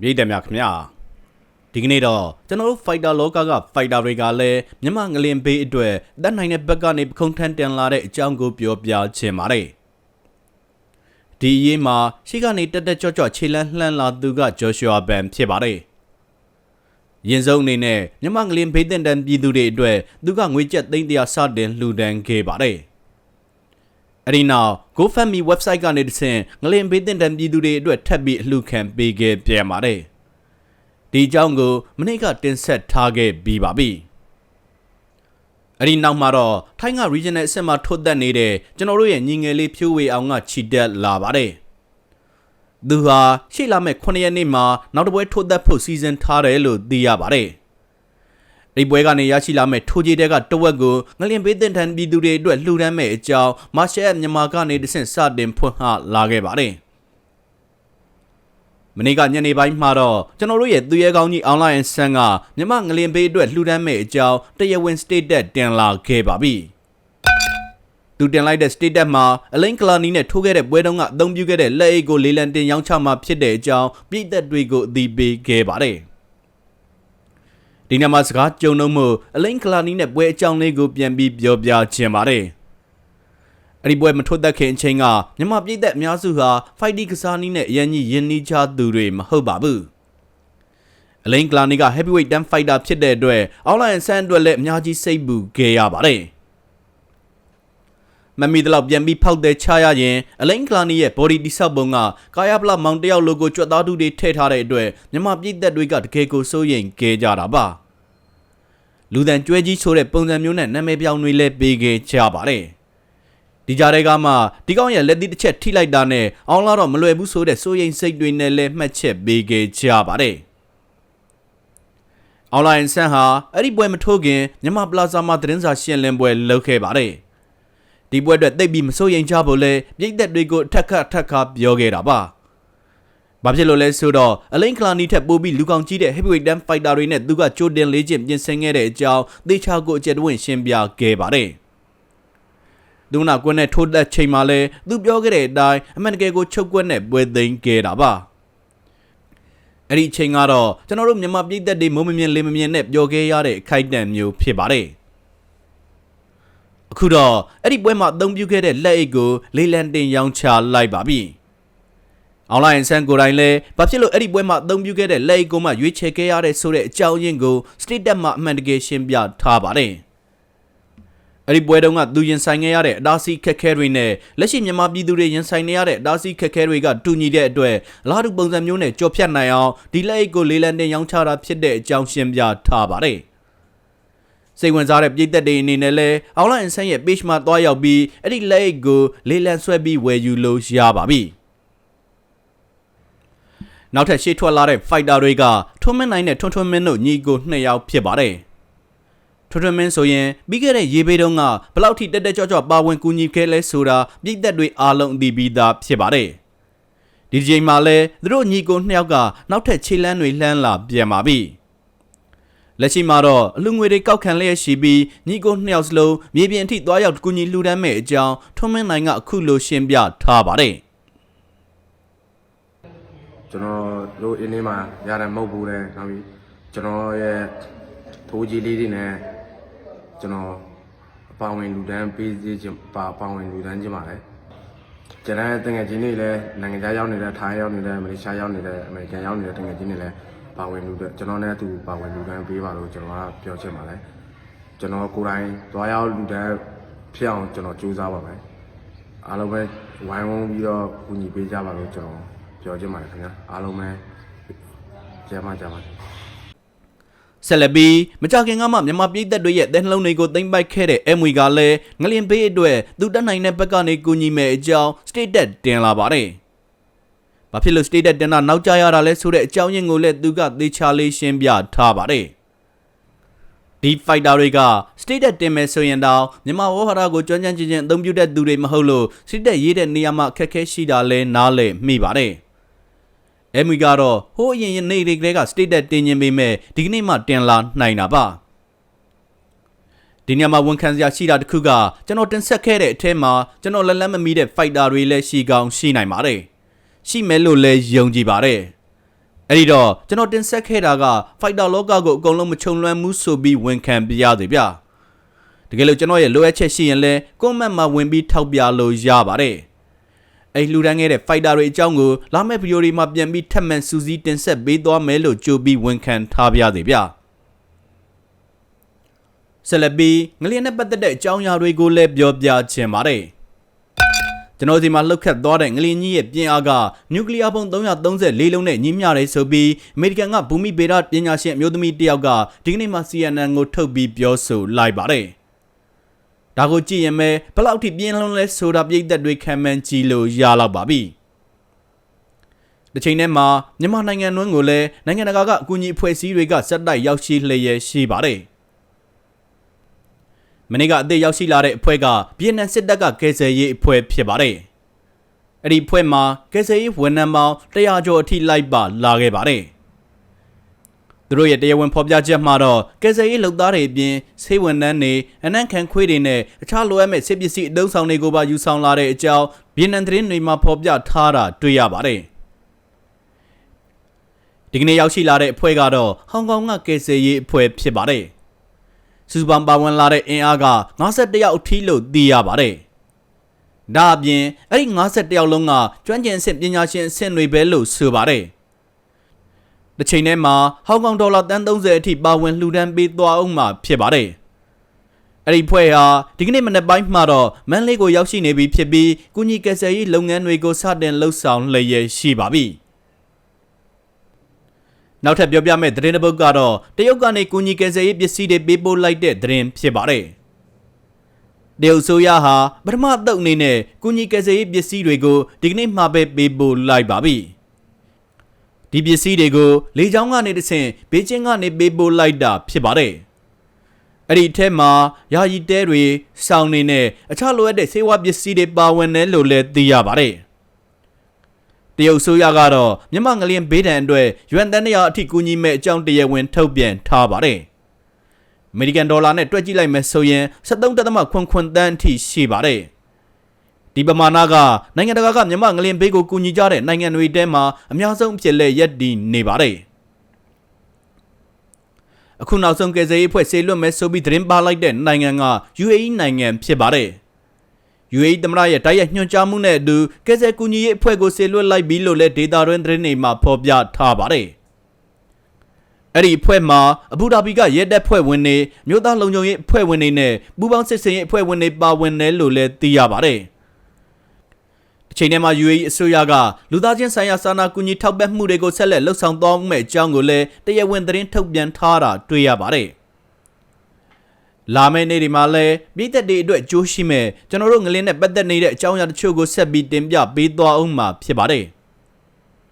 ပြည်တယ်များခင်ဗျာဒီကနေ့တော့ကျွန်တော်တို့ fighter လောကက fighter တွေကလည်းမြမငလင်ဘေးအတွက်တက်နိုင်တဲ့ဘက်ကနေပခုံးထန်တန်လာတဲ့အကြောင်းကိုပြောပြချင်ပါတယ်ဒီအရေးမှာရှိကနေတက်တက်ကြွကြွခြေလန်းလှမ်းလာသူကဂျော်ရှွာဘန်ဖြစ်ပါတယ်ရင်ဆုံးအနေနဲ့မြမငလင်ဘေးတင်တန်ပြည်သူတွေအတွက်သူကငွေကျပ်သိန်းတရာစတင်လှူဒန်းခဲ့ပါတယ် အဒီနောက် GoFundMe website ကနေတဆင့်ငလင်ဘေးတင်တန်ပြည်သူတွေအတွက်ထပ်ပြီးအလှူခံပေးခဲ့ပြန်ပါတယ်။ဒီအကြောင်းကိုမနေ့ကတင်ဆက်ထားခဲ့ပြီးပါပြီ။အဒီနောက်မှာတော့ထိုင်းက regional အဆင့်မှာထုတ်သက်နေတဲ့ကျွန်တော်တို့ရဲ့ညီငယ်လေးဖြိုးဝေအောင်ကခြိတက်လာပါတယ်။သူဟာရှေ့လာမဲ့9ရက်နေ့မှာနောက်တစ်ပွဲထုတ်သက်ဖို့စီစဉ်ထားတယ်လို့သိရပါတယ်။ ဒီပွဲကနေရရှိလာမဲ့ထိုးကြီးတဲ့ကတဝက်ကိုငလင်ပေးတင်ထန်ပြည်သူတွေအတွက်လှူဒန်းမဲ့အကြောင်းမာရှယ်မြန်မာကနေတဆင့်စတင်ဖွင့်ဟလာခဲ့ပါတယ်။မနေ့ကညနေပိုင်းမှာတော့ကျွန်တော်တို့ရဲ့သူရဲကောင်းကြီး online ဆန်းကမြမငလင်ပေးအတွက်လှူဒန်းမဲ့အကြောင်းတရားဝင် state တက်တင်လာခဲ့ပါပြီ။သူတင်လိုက်တဲ့ state တက်မှာအလိန်ကလာနီနဲ့ထိုးခဲ့တဲ့ပွဲတုန်းကအသုံးပြုခဲ့တဲ့လက်အိတ်ကိုလေးလံတင်ရောင်းချမှာဖြစ်တဲ့အကြောင်းပြည်သက်တွေကိုအသိပေးခဲ့ပါတယ်။ ဒီနေ့မှာစကားကြုံတော့မှုအလိန်ကလာနီနဲ့ပွဲအကြောင်းလေးကိုပြန်ပြီးပြောပြခြင်းပါတယ်အဲ့ဒီပွဲမထွက်သက်ခင်အချိန်ကမြန်မာပြည်သက်အများစုဟာဖိုက်တီကစားနီးနဲ့အရင်ကြီးယင်းနီးချသူတွေမဟုတ်ပါဘူးအလိန်ကလာနီက heavyweight damn fighter ဖြစ်တဲ့အတွက်အောက်လိုင်းဆန်အတွက်လည်းအများကြီးစိတ်ပူခဲ့ရပါတယ် မမီတလောက်ပြန်ပြီးဖောက်တဲ့ချရရင်အလိန်ကလာနီရဲ့ body တိဆောက်ပုံကကာယပလမောင်တယောက်လိုကိုကြွက်သားသူတွေထည့်ထားတဲ့အတွက်မြန်မာပြည်သက်တွေကတကယ်ကိုစိုးရိမ်ခဲ့ကြတာပါလူတန်ကျွဲကြီးဆိုတဲ့ပုံစံမျိုးနဲ့နာမည်ပြောင်းတွေလည်းပေးခဲ့ကြပါတယ်ဒီကြားထဲကမှဒီကောင်ရဲ့လက်သီးတစ်ချက်ထိလိုက်တာနဲ့အောင်လာတော့မလွယ်ဘူးဆိုတဲ့စိုးရိမ်စိတ်တွေနဲ့လည်းမှတ်ချက်ပေးခဲ့ကြပါတယ်အွန်လိုင်းဆန်ဟာအဲ့ဒီပွဲမထိုးခင်မြန်မာပလာဇာမှာသတင်းစာရှင်းလင်းပွဲလုပ်ခဲ့ပါတယ် ဒီပွဲအတွက်တိတ်ပြီးမစိုးရိမ်ကြဖို့လဲပြည်သက်တွေကိုအထက်ခအထက်ခပြောခဲ့တာပါဘာဖြစ်လို့လဲဆိုတော့အလိန်ကလာနီထက်ပိုပြီးလူကောင်ကြီးတဲ့ heavyweight damn fighter တွေနဲ့သူကကြိုတင်လေးချင်းပြင်ဆင်ခဲ့တဲ့အကြောင်းသေချာကိုအကျယ်တဝင့်ရှင်းပြခဲ့ပါတယ်။ဒုနာကွန်းနဲ့ထိုးတက်ချိန်မှာလဲသူပြောခဲ့တဲ့အတိုင်းအမှန်တကယ်ကိုချုပ်ကွက်နဲ့ပွဲသိမ်းခဲ့တာပါ။အဲ့ဒီချိန်ကတော့ကျွန်တော်တို့မြန်မာပြည်သက်တွေမုံမမြင်လေးမမြင်နဲ့ပျော်ခဲ့ရတဲ့အခိုက်အတန့်မျိုးဖြစ်ပါတယ်။ အခုတော့အဲ့ဒီပွဲမှာအသုံးပြုခဲ့တဲ့လက်အိတ်ကိုလေးလံတင်ရောင်းချလိုက်ပါပြီ။အွန်လိုင်းဆန်ကိုယ်တိုင်လည်းဘာဖြစ်လို့အဲ့ဒီပွဲမှာအသုံးပြုခဲ့တဲ့လက်အိတ်ကိုမှရွေးချယ်ခဲ့ရတဲ့ဆိုတဲ့အကြောင်းရင်းကို state တက်မှာအမှန်တကယ်ရှင်းပြထားပါတယ်။အဲ့ဒီပွဲတုန်းကသူရင်ဆိုင်ခဲ့ရတဲ့အတားဆီးခက်ခဲတွေနဲ့လက်ရှိမြန်မာပြည်သူတွေရင်ဆိုင်နေရတဲ့အတားဆီးခက်ခဲတွေကတူညီတဲ့အတွက်အလားတူပုံစံမျိုးနဲ့ကြော်ဖြတ်နိုင်အောင်ဒီလက်အိတ်ကိုလေးလံတင်ရောင်းချတာဖြစ်တဲ့အကြောင်းရှင်းပြထားပါတယ်။ စိတ်ဝင်စားတဲ့ပြည်သက်တွေအနေနဲ့လည်းအောက်လိုင်းဆန်းရဲ့ page မှာတွားရောက်ပြီးအဲ့ဒီ like ကိုလေးလံဆွဲပြီးဝယ်ယူလို့ရပါပြီနောက်ထပ်ရှေ့ထွက်လာတဲ့ fighter တွေကထွန်းမင်းနိုင်နဲ့ထွန်းထွန်းမင်းတို့ညီကိုနှစ်ယောက်ဖြစ်ပါတယ်ထွန်းထွန်းမင်းဆိုရင်ပြီးခဲ့တဲ့ရေဘေးတုန်းကဘလောက်ထိတက်တက်ကြွကြွပါဝင်ကူညီခဲ့လဲဆိုတာပြည်သက်တွေအားလုံးသိပြီးသားဖြစ်ပါတယ်ဒီချိန်မှာလဲသူတို့ညီကိုနှစ်ယောက်ကနောက်ထပ်ခြေလန်းတွေလှမ်းလာပြန်ပါပြီ။ လက်ရှိမှာတော့အလူငွေတွေကောက်ခံလျက်ရှိပြီးညီကိုနှစ်ယောက်စလုံးမြေပြင်အထိသွားရောက်ကူညီလှူဒန်းမဲ့အကြောင်းထွန်းမင်းနိုင်ကအခုလိုရှင်းပြထားပါတယ်ကျွန်တော်တို့အင်းလေးမှာရတယ်မဟုတ်ဘူးလေနောက်ပြီးကျွန်တော်ရဲ့ထိုးကြီးလေးတွေနဲ့ကျွန်တော်အပါဝင်လူတန်းပေးစီခြင်းပါပါဝင်လူတန်းခြင်းပါလေကျွန်တော်တငယ်ချင်းတွေလည်းနိုင်ငံခြားရောက်နေတဲ့ထိုင်းရောက်နေတဲ့မလေးရှားရောက်နေတဲ့အမေရိကန်ရောက်နေတဲ့တငယ်ချင်းတွေလည်း ပါဝင်လူတဲ့ကျွန်တော်နဲ့အတူပါဝင်လူတန်းပေးပါလို့ကျွန်တော်ကပြောချင်ပါတယ်ကျွန်တော်ကိုယ်တိုင်သွားရောက်လူတန်းဖြစ်အောင်ကျွန်တော်ကြိုးစားပါမယ်အားလုံးပဲဝိုင်းဝန်းပြီးတော့ကူညီပေးကြပါလို့ကျွန်တော်ပြောချင်ပါတယ်ခင်ဗျာအားလုံးပဲကျမ်းပါကြပါစေဆက်လက်ပြီးမကြခင်ကမှမြန်မာပြည်သက်တွေရဲ့တဲ့နှလုံးတွေကိုသိမ့်ပိုက်ခဲ့တဲ့ MW ကလည်းငလျင်ပေးအတွက်သူတက်နိုင်တဲ့ဘက်ကနေကူညီမဲ့အကြောင်း state တက်တင်လာပါတယ်။ ဘာဖြစ်လို့ state တက်တင်တာနောက်ကျရတာလဲဆိုတဲ့အကြောင်းရင်းကိုလည်းသူကသေချာလေးရှင်းပြထားပါတယ်။ဒီ fighter တွေက state တက်တင်မယ်ဆိုရင်တော့မြန်မာဝေါ်ဟာရကိုကြွမ်းကြမ်းချင်းချင်းအသုံးပြုတဲ့သူတွေမဟုတ်လို့ state တက်ရေးတဲ့နေရာမှာအခက်အခဲရှိတာလဲနားလည်မိပါတယ်။အမီကတော့ဟိုးအရင်နေ့တွေကလေးက state တက်တင်ခြင်းပေမဲ့ဒီကနေ့မှတင်လာနိုင်တာပါ။ဒီညမှာဝန်ခံစရာရှိတာတခုကကျွန်တော်တင်ဆက်ခဲ့တဲ့အထက်မှာကျွန်တော်လက်လက်မမီတဲ့ fighter တွေလည်းရှိကောင်းရှိနိုင်ပါတယ်။ ရှိမယ်လို့လည်းယုံကြည်ပါတယ်အဲ့ဒီတော့ကျွန်တော်တင်ဆက်ခဲ့တာကဖိုက်တာလောကကိုအကုန်လုံးမချုံလွှမ်းမှုဆိုပြီးဝန်ခံပြရသေးဗျတကယ်လို့ကျွန်တော်ရဲ့လိုအပ်ချက်ရှိရင်လည်းကွန်မန့်မှာဝင်ပြီးထောက်ပြလို့ရပါတယ်အဲ့လှူဒန်းခဲ့တဲ့ fighter တွေအကြောင်းကိုလာမယ့်ဗီဒီယိုတွေမှာပြန်ပြီးထပ်မံစူးစီးတင်ဆက်ပေးသွားမယ်လို့ကြိုပြီးဝန်ခံထားပြသေးဗျဆက်လက်ပြီးငလျင်နဲ့ပတ်သက်တဲ့အကြောင်းအရာတွေကိုလည်းပြောပြချင်ပါတယ် ကျွန်တော်ဒီမှာလှုပ်ခတ်သွားတဲ့ငလျင်ကြီးရဲ့ပြင်းအားကနျူကလ িয়ার ပုံ334လုံးနဲ့ညီမျှတယ်ဆိုပြီးအမေရိကန်ကဘူမိဗေဒပညာရှင်အမျိုးသမီးတစ်ယောက်ကဒီကနေ့မှ CNN ကိုထုတ်ပြီးပြောဆိုလိုက်ပါတယ်ဒါကိုကြည့်ရင်ပဲဘယ်လောက်ထိပြင်းလုံးလဲဆိုတာပြိသက်တွေခံမှန်းကြည့်လို့ရတော့ပါပြီတစ်ချိန်တည်းမှာမြန်မာနိုင်ငံတွင်းကိုလည်းနိုင်ငံတကာကအကူအညီအဖွဲ့အစည်းတွေကစက်တိုက်ရောက်ရှိလျက်ရှိပါတယ် မနေ့ကအသေးရောက်ရှိလာတဲ့အဖွဲ့ကဗီယက်နမ်စစ်တပ်ကကယ်ဆယ်ရေးအဖွဲ့ဖြစ်ပါတယ်အဲ့ဒီအဖွဲ့မှာကယ်ဆယ်ရေးဝန်ထမ်းပေါင်း100ကျော်အထိလိုက်ပါလာခဲ့ပါတယ်သူတို့ရဲ့တရားဝင်ဖော်ပြချက်မှာတော့ကယ်ဆယ်ရေးလုပ်သားတွေအပြင်ဆေးဝန်ထမ်းတွေအနံ့ခံခွေးတွေနဲ့အခြားလိုအပ်မဲ့စစ်ပစ္စည်းအသုံးဆောင်တွေကိုပါယူဆောင်လာတဲ့အကြောင်းဗီယက်နမ်သတင်းတွေမှာဖော်ပြထားတာတွေ့ရပါတယ်ဒီကနေ့ရောက်ရှိလာတဲ့အဖွဲ့ကတော့ဟောင်ကောင်ကကယ်ဆယ်ရေးအဖွဲ့ဖြစ်ပါတယ် စုစုပေါင်းပါဝင်လာတဲ့အင်အားက51ယောက်အထိလို့သိရပါတယ်ဒါအပြင်အဲ့ဒီ51ယောက်လုံးကကျွမ်းကျင်အဆင့်ပညာရှင်အဆင့်တွေပဲလို့ဆိုပါတယ်။တစ်ချိန်တည်းမှာဟောင်ကောင်ဒေါ်လာတန်း30အထိပါဝင်လှူဒန်းပေးသွားအောင်မှာဖြစ်ပါတယ်။အဲ့ဒီဖွဲ့ဟာဒီကနေ့မနေ့ပိုင်းမှာတော့မန်လေးကိုရောက်ရှိနေပြီဖြစ်ပြီးကုညီကယ်ဆယ်ရေးလုပ်ငန်းတွေကိုစတင်လှုပ်ဆောင်လျက်ရှိပါပြီ။ နောက်ထပ်ပြောပြမယ့်သတင်းတစ်ပုဒ်ကတော့တရုတ်ကနေကုညီကယ်ဆယ်ရေးပစ္စည်းတွေပေးပို့လိုက်တဲ့သတင်းဖြစ်ပါတယ်။တရုတ်ဆိုရဟာပထမအသုတ်အနေနဲ့ကုညီကယ်ဆယ်ရေးပစ္စည်းတွေကိုဒီကနေ့မှပဲပေးပို့လိုက်ပါပြီ။ဒီပစ္စည်းတွေကိုလေကြောင်းကနေတဆင့်ဘေကျင်းကနေပေးပို့လိုက်တာဖြစ်ပါတယ်။အဲ့ဒီထဲမှာယာယီတဲတွေစောင်းနေနဲ့အခြားလိုအပ်တဲ့ဆေးဝါးပစ္စည်းတွေပါဝင်တယ်လို့လည်းသိရပါတယ်။ တရုတ်ဆိုရကတော့မြန်မာငလျင်ဘေးဒဏ်အတွက်ရွမ်တန်တရာအထိကူညီမဲ့အကြောင်းတရားဝင်ထုတ်ပြန်ထားပါတယ်။အမေရိကန်ဒေါ်လာနဲ့တွက်ကြည့်လိုက်မယ်ဆိုရင်73.9တန်းအထိရှိပါတယ်။ဒီပမာဏကနိုင်ငံတကာကမြန်မာငလျင်ဘေးကိုကူညီကြတဲ့နိုင်ငံတွေထဲမှာအများဆုံးအဖြစ်လက်ရက်တည်နေပါတယ်။အခုနောက်ဆုံးကယ်ဆယ်ရေးအဖွဲ့ဆေလွတ်မဲ့ဆိုပြီးသတင်းပါလိုက်တဲ့နိုင်ငံက UAE နိုင်ငံဖြစ်ပါတယ်။ UAE သမ္မတရဲ့တိုက်ရိုက်ညွှန်ကြားမှုနဲ့အတူကယ်ဆယ်ကူညီရေးအဖွဲ့ကိုဆေလွတ်လိုက်ပြီးလို့လည်းဒေတာတွင်သတင်းတွေမှာဖော်ပြထားပါတယ်။အဲ့ဒီအဖွဲ့မှာအဘူဒါဘီကရဲတပ်ဖွဲ့ဝင်တွေမြို့သားလုံခြုံရေးအဖွဲ့ဝင်တွေနဲ့ပူးပေါင်းစစ်စင်ရေးအဖွဲ့ဝင်တွေပါဝင်တယ်လို့လည်းသိရပါတယ်။အချိန်ထဲမှာ UAE အစိုးရကလူသားချင်းဆိုင်ရာစာနာကူညီထောက်ပံ့မှုတွေကိုဆက်လက်လှုပ်ဆောင်သွားမယ့်အကြောင်းကိုလည်းတရားဝင်သတင်းထုတ်ပြန်ထားတာတွေ့ရပါတယ်။ လာမယ့်နေ့ဒီမှာလည်းပြည်သက်တွေအတွက်ကြိုးရှိမဲ့ကျွန်တော်တို့ငလင်းနဲ့ပတ်သက်နေတဲ့အကြောင်းအရာတချို့ကိုဆက်ပြီးတင်ပြပေးသွားအောင်မှာဖြစ်ပါတယ်။